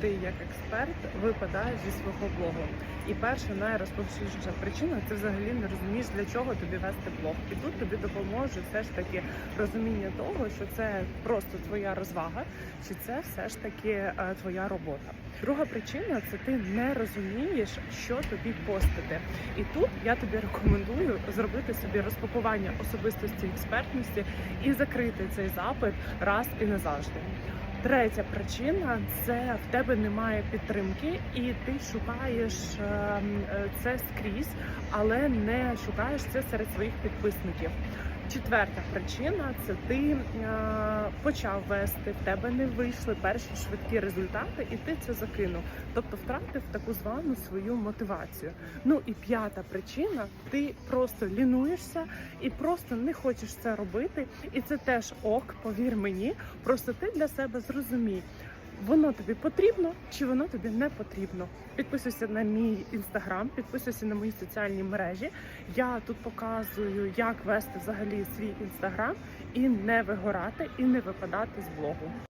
ти як експерт випадаєш зі свого блогу. І перша найрозповсюдженіша причина це взагалі не розумієш, для чого тобі вести блог. І тут тобі допоможе все ж таки розуміння того, що це просто твоя розвага, чи це все ж таки е, твоя робота. Друга причина це ти не розумієш, що тобі постити. І тут я тобі рекомендую зробити собі розпакування особистості експертності і закрити цей запит раз і назавжди. Третя причина це в тебе немає підтримки, і ти шукаєш ем, е, це скрізь, але не шукаєш це серед своїх підписників. Четверта причина це ти е, почав вести, в тебе не вийшли перші швидкі результати, і ти це закинув. Тобто втратив таку звану свою мотивацію. Ну і п'ята причина: ти просто лінуєшся і просто не хочеш це робити. І це теж ок, повір мені. Просто ти для себе зрозумій. Воно тобі потрібно чи воно тобі не потрібно. Підписуйся на мій інстаграм, підписуйся на мої соціальні мережі. Я тут показую, як вести взагалі свій інстаграм і не вигорати, і не випадати з блогу.